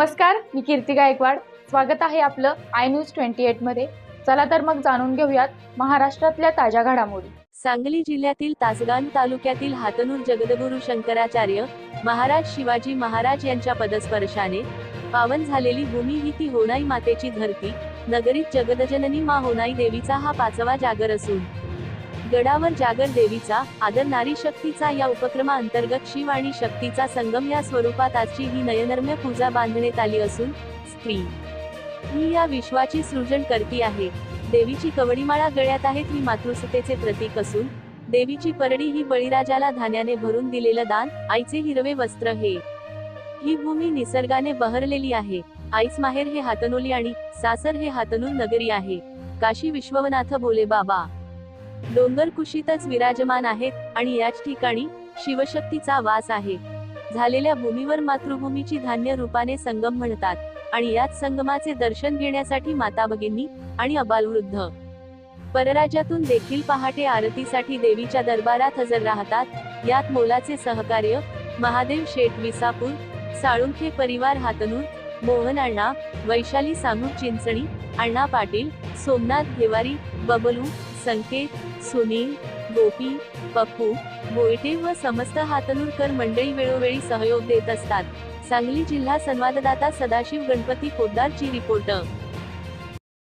नमस्कार मी कीर्ती गायकवाड. स्वागत आहे आपलं आय न्यूज ट्वेंटी एटमध्ये. चला तर मग जाणून घेऊयात महाराष्ट्रातल्या ताज्या घडामोडी. सांगली जिल्ह्यातील तासगान तालुक्यातील हातनूर जगदगुरु शंकराचार्य महाराज शिवाजी महाराज यांच्या पदस्पर्शाने पावन झालेली भूमी ही ती होणाई मातेची धरती नगरीत जगदजननी मा होणाई देवीचा हा पाचवा जागर असून गडावर जागर देवीचा आदर नारी शक्तीचा या उपक्रमाअंतर्गत शिव आणि शक्तीचा संगम या स्वरूपात आजची ही नयनरम्य पूजा बांधण्यात आली असून स्त्री ही या विश्वाची सृजन करती आहे. देवीची कवडीमाळा गळ्यात आहेत ही मातृसतेचे प्रतीक असून देवीची परडी ही बळीराजाला धान्याने भरून दिलेलं दान आईचे हिरवे वस्त्र हे. ही भूमी निसर्गाने बहरलेली आहे. आईस माहेर हे हातनोली आणि सासर हे हातनूर नगरी आहे. काशी विश्वनाथ बोले बाबा. डोंगर कुशीतच विराजमान आहेत आणि याच ठिकाणी शिवशक्तीचा वास आहे. झालेल्या भूमीवर मातृभूमीची धान्य रूपाने संगम म्हणतात आणि याच संगमाचे दर्शन घेण्यासाठी माता भगिनी आणि अबालवृद्ध. परराज्यातून देखील पहाटे आरतीसाठी देवीच्या दरबारात हजर राहतात. यात मोलाचे सहकार्य महादेव शेठ विसापूर साळुंखे परिवार हातनूर मोहन अण्णा वैशाली सांगू चिंचणी अण्णा पाटील सोमनाथ घेवारी बबलू संकेत सुनील गोपी पप्पू बोयटे व समस्त हातनूरकर मंडळी वेळोवेळी सहयोग देत असतात. सांगली जिल्हा संवाददाता सदाशिव गणपती पोद्दारची रिपोर्टर